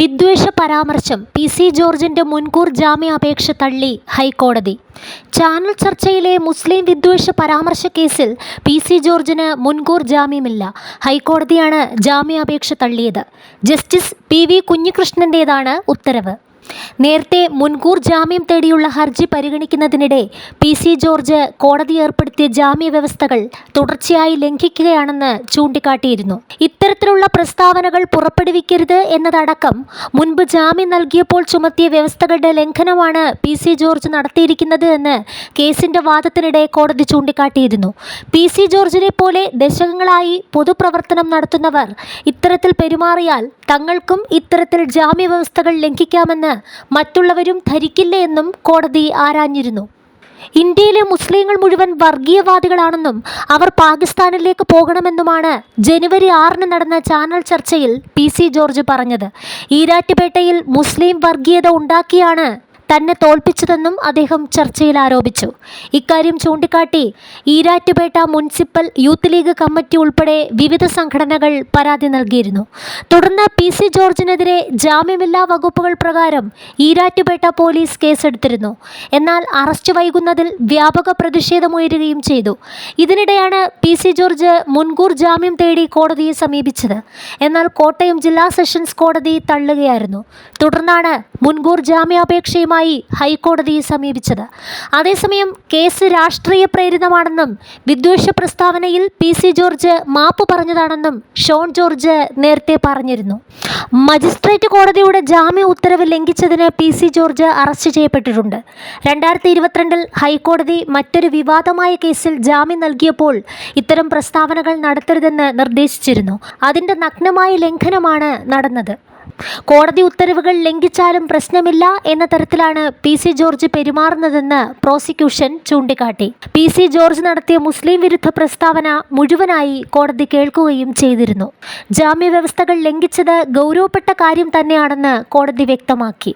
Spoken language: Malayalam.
വിദ്വേഷ പരാമർശം പി സി ജോർജിന്റെ മുൻകൂർ ജാമ്യാപേക്ഷ തള്ളി ഹൈക്കോടതി. ചാനൽ ചർച്ചയിലെ മുസ്ലിം വിദ്വേഷ പരാമർശ കേസിൽ പി സി ജോർജിന് മുൻകൂർ ജാമ്യമില്ല. ഹൈക്കോടതിയാണ് ജാമ്യാപേക്ഷ തള്ളിയത്. ജസ്റ്റിസ് പി വി കുഞ്ഞികൃഷ്ണന്റേതാണ് ഉത്തരവ്. നേരത്തെ മുൻകൂർ ജാമ്യം തേടിയുള്ള ഹർജി പരിഗണിക്കുന്നതിനിടെ പി സി ജോർജ് കോടതി ഏർപ്പെടുത്തിയ ജാമ്യ വ്യവസ്ഥകൾ തുടർച്ചയായി ലംഘിക്കുകയാണെന്ന് ചൂണ്ടിക്കാട്ടിയിരുന്നു. ഇത്തരത്തിലുള്ള പ്രസ്താവനകൾ പുറപ്പെടുവിക്കരുത് എന്നതടക്കം മുൻപ് ജാമ്യം നൽകിയപ്പോൾ ചുമത്തിയ വ്യവസ്ഥകളുടെ ലംഘനമാണ് പി സി ജോർജ് നടത്തിയിരിക്കുന്നത് എന്ന് കേസിന്റെ വാദത്തിനിടെ കോടതി ചൂണ്ടിക്കാട്ടിയിരുന്നു. പി സി ജോർജിനെ പോലെ ദശകങ്ങളായി പൊതുപ്രവർത്തനം നടത്തുന്നവർ ഇത്തരത്തിൽ പെരുമാറിയാൽ തങ്ങൾക്കും ഇത്തരത്തിൽ ജാമ്യ വ്യവസ്ഥകൾ ലംഘിക്കാമെന്ന് മറ്റുള്ളവരും ധരിക്കില്ല എന്നും കോടതി ആരാഞ്ഞിരുന്നു. ഇന്ത്യയിലെ മുസ്ലിങ്ങൾ മുഴുവൻ വർഗീയവാദികളാണെന്നും അവർ പാകിസ്ഥാനിലേക്ക് പോകണമെന്നുമാണ് ജനുവരി ആറിന് നടന്ന ചാനൽ ചർച്ചയിൽ പി സി ജോർജ് പറഞ്ഞത്. ഈരാറ്റുപേട്ടയിൽ മുസ്ലിം വർഗീയത ഉണ്ടാക്കിയാണ് തന്നെ തോൽപ്പിച്ചതെന്നും അദ്ദേഹം ചർച്ചയിൽ ആരോപിച്ചു. ഇക്കാര്യം ചൂണ്ടിക്കാട്ടി Erattupetta municipal youth league committee ഉൾപ്പെടെ വിവിധ സംഘടനകൾ പരാതി നൽകിയിരുന്നു. തുടർന്ന് പി സി ജോർജിനെതിരെ ജാമ്യമില്ലാ വകുപ്പുകൾ പ്രകാരം ഈരാറ്റുപേട്ട പോലീസ് കേസെടുത്തിരുന്നു. എന്നാൽ അറസ്റ്റ് വൈകുന്നതിൽ വ്യാപക പ്രതിഷേധമുയരുകയും ചെയ്തു. ഇതിനിടെയാണ് പി സി ജോർജ് മുൻകൂർ ജാമ്യം തേടി കോടതിയെ സമീപിച്ചത്. എന്നാൽ കോട്ടയം ജില്ലാ സെഷൻസ് കോടതി തള്ളുകയായിരുന്നു. തുടർന്നാണ് മുൻകൂർ ജാമ്യാപേക്ഷയുമായി ഹൈക്കോടതിയെ സമീപിച്ചത്. അതേസമയം കേസ് രാഷ്ട്രീയ പ്രേരിതമാണെന്നും വിദ്വേഷ പ്രസ്താവനയിൽ പി സി ജോർജ് മാപ്പ് പറഞ്ഞതാണെന്നും ഷോൺ ജോർജ് നേരത്തെ പറഞ്ഞിരുന്നു. മജിസ്ട്രേറ്റ് കോടതിയുടെ ജാമ്യ ഉത്തരവ് ലംഘിച്ചതിന് പി സി ജോർജ് അറസ്റ്റ് ചെയ്യപ്പെട്ടിട്ടുണ്ട്. രണ്ടായിരത്തി ഇരുപത്തിരണ്ടിൽ ഹൈക്കോടതി മറ്റൊരു വിവാദമായ കേസിൽ ജാമ്യം നൽകിയപ്പോൾ ഇത്തരം പ്രസ്താവനകൾ നടത്തരുതെന്ന് നിർദ്ദേശിച്ചിരുന്നു. അതിന്റെ നഗ്നമായ ലംഘനമാണ് നടന്നത്. കോടതി ഉത്തരവുകൾ ലംഘിച്ചാലും പ്രശ്നമില്ല എന്ന തരത്തിലാണ് പി സി ജോർജ് പെരുമാറുന്നതെന്ന് പ്രോസിക്യൂഷൻ ചൂണ്ടിക്കാട്ടി. പി സി ജോർജ് നടത്തിയ മുസ്ലിം വിരുദ്ധ പ്രസ്താവന മുഴുവനായി കോടതി കേൾക്കുകയും ചെയ്തിരുന്നു. ജാമ്യ വ്യവസ്ഥകൾ ലംഘിച്ചത് ഗൗരവപ്പെട്ട കാര്യം തന്നെയാണെന്ന് കോടതി വ്യക്തമാക്കി.